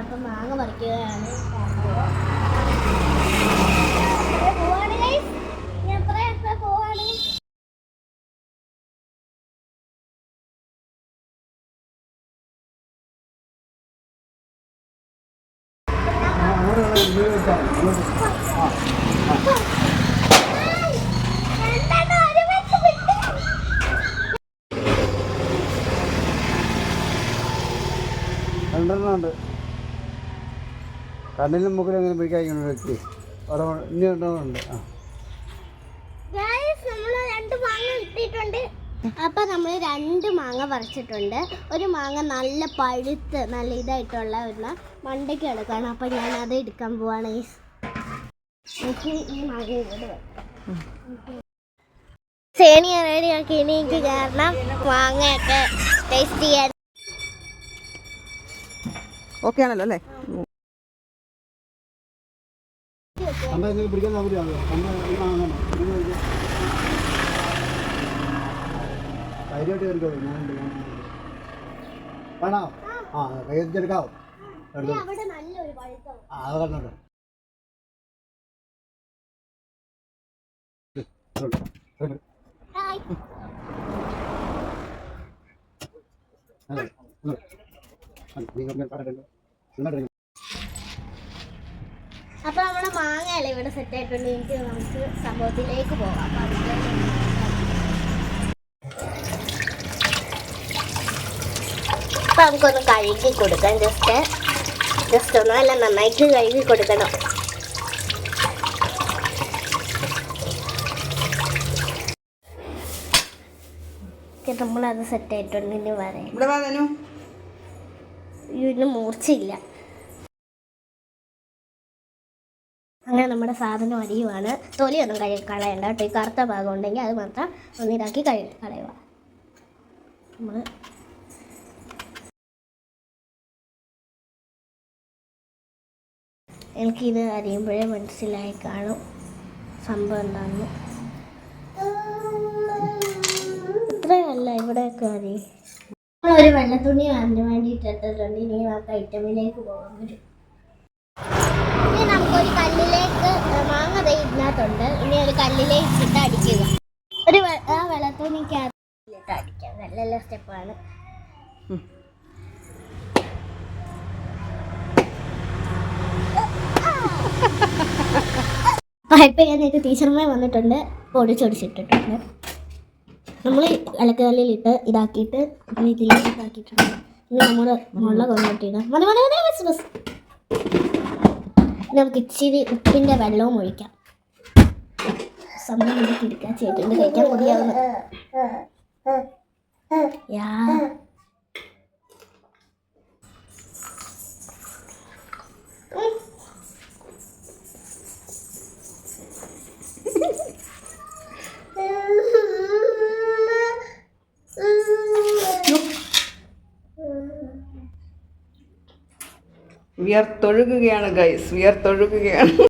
അപ്പം മാങ്ങ പറിക്കുകയാണ്. രണ്ടെണ്ണം ഉണ്ട്. കണ്ണിലും മുക്കിലും അങ്ങനെ പിടിക്കാൻ വ്യക്തി? അവിടെ ഇനി രണ്ടെണ്ണം ആ. അപ്പൊ നമ്മൾ രണ്ട് മാങ്ങ പറിച്ചിട്ടുണ്ട്. ഒരു മാങ്ങ നല്ല പഴുത്ത് നല്ല ഇതായിട്ടുള്ള ഒരു മണ്ടയ്ക്ക് എടുക്കാണ്. അപ്പൊ ഞാൻ അത് എടുക്കാൻ പോവാണ്. എനിക്ക് ഈ മാങ്ങ ഇവിടെ വെക്കാം. സേണിയ റെഡിയാക്കി. എനിക്ക് കാരണം മാങ്ങയൊക്കെ ടേസ്റ്റ് ചെയ്യാൻ ഓക്കെ ആണല്ലോ അല്ലേ? കണ്ട നിങ്ങൾക്ക് പിടിക്കാൻ താല്പര്യമാണോ കണ്ട ഈ വാങ്ങണം ഇത് പിടിക്കാൻ. ധൈര്യമായിട്ട് കയറിക്കോ ഞാനുണ്ട് ഞാനുണ്ട്. വേണോ ആ അപ്പൊ ഇവിടെ സെറ്റ് ആയിട്ടുണ്ട്? എനിക്ക് നമുക്ക് സംഭവത്തിലേക്ക് പോകാം. അപ്പൊ നമുക്കൊന്ന് കഴുകി കൊടുക്കാം. ജസ്റ്റ് ജസ്റ്റ് ഒന്ന് അല്ല നന്നായിട്ട് കഴുകി കൊടുക്കണം. നമ്മളത് സെറ്റ് ആയിട്ടുണ്ട്. ഇനി പറയാം ഇതിന് മൂർച്ചയില്ല. നമ്മുടെ സാധനം അരിയുവാണ് തൊലിയൊന്നും കഴി കളയണ്ട കേട്ടോ. ഈ കറുത്ത ഭാഗം ഉണ്ടെങ്കിൽ അത് മാത്രം ഒന്നിതാക്കി കഴി കളയുക. നമ്മൾ എനിക്കിത് അറിയുമ്പോഴേ മനസ്സിലായി കാണും. സംഭവം എന്താണെന്ന്. ഇത്രയല്ല ഇവിടെയൊക്കെ അരി ഒരു വെള്ളത്തുണി അതിന് വേണ്ടിയിട്ട് ഇട്ടിട്ടുണ്ട് ഇനി നമുക്ക് ഐറ്റമിലേക്ക് പോകാൻ വരും. ഇട്ട് അടിക്കുക. ഒരു ആ വെള്ളത്തുണിക്കകത്ത് അടിക്കാം. നല്ല സ്റ്റെപ്പാണ് പൈപ്പ് ചെയ്യാനായിട്ട് ടീച്ചർമാർ വന്നിട്ടുണ്ട്. പൊടിച്ചൊടിച്ചിട്ടിട്ടുണ്ട് നമ്മൾ ഇലക്കല്ലിലിട്ട് ഇതാക്കിയിട്ട് ഇനി ഇതിലേക്ക് ഇതാക്കിയിട്ടുണ്ട്. ഇനി നമ്മൾ മുള കൊണ്ടിട്ടിടാം നമുക്ക് ഇച്ചിരി ഉപ്പിന്റെ വെള്ളവും ഒഴിക്കാം. സമയം ഇവിടെ ഇരിക്കാൻ ചേട്ടന്റെ കഴിക്കാൻ മതിയാവുന്നു യാ. വിയർത്തൊഴുകുകയാണ് ഗൈസ് വിയർത്തൊഴുകുകയാണ്.